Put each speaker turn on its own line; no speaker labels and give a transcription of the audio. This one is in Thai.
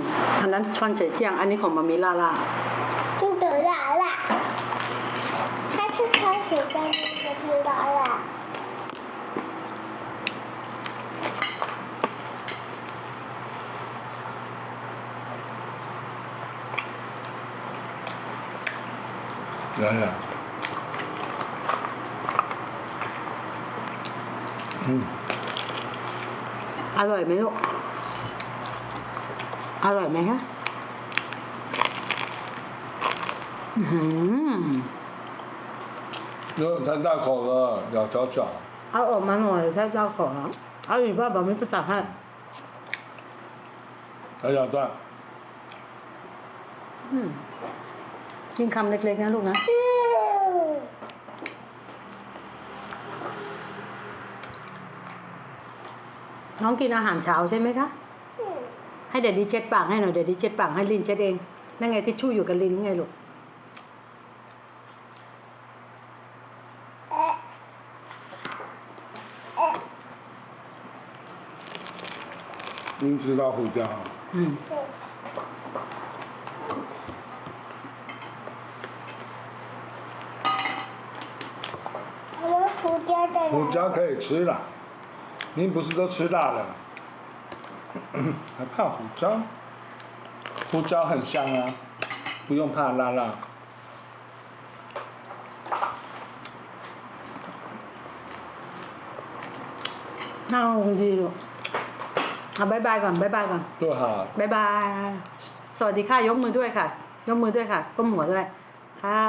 มอันนั้น川水酱อันนี้ของมามิลาล่า
就得来了，它是开水在那个得来了。
来了。嗯，
อร่อยไหมลูก อร่อยไหมฮะอื้อหือ
这太大口了，咬嚼嚼。
เอาออกมาหน่อยแค่เจ้าของเอาอีกว่าแบบไม่ประจักษ์ให้
还咬断。
อืมกินคำเล็กๆนะลูกนะ
嗯
น้องกินอาหารเช้าใช่ไหมคะ
嗯
ให้เดดดี้เช็ดปากให้หน่อยเดดดี้เช็ดปากให้ลินเช็ดเอง นั่นไงทิชชู่อยู่กับลินไงลูก
哎哎，
您知道胡椒啊？
อืม
对。我们胡椒在哪？
胡椒可以吃了，您不是都吃辣的， 还怕胡椒？胡椒很香啊，不用怕辣辣。
น่าลงดีลูกเอาบายบายก่อนบายบายก่อน
多好，
บายบาย สวัสดีค่ะ ยกมือด้วยค่ะ ยกมือด้วยค่ะ ก้มหัวด้วย ค่ะ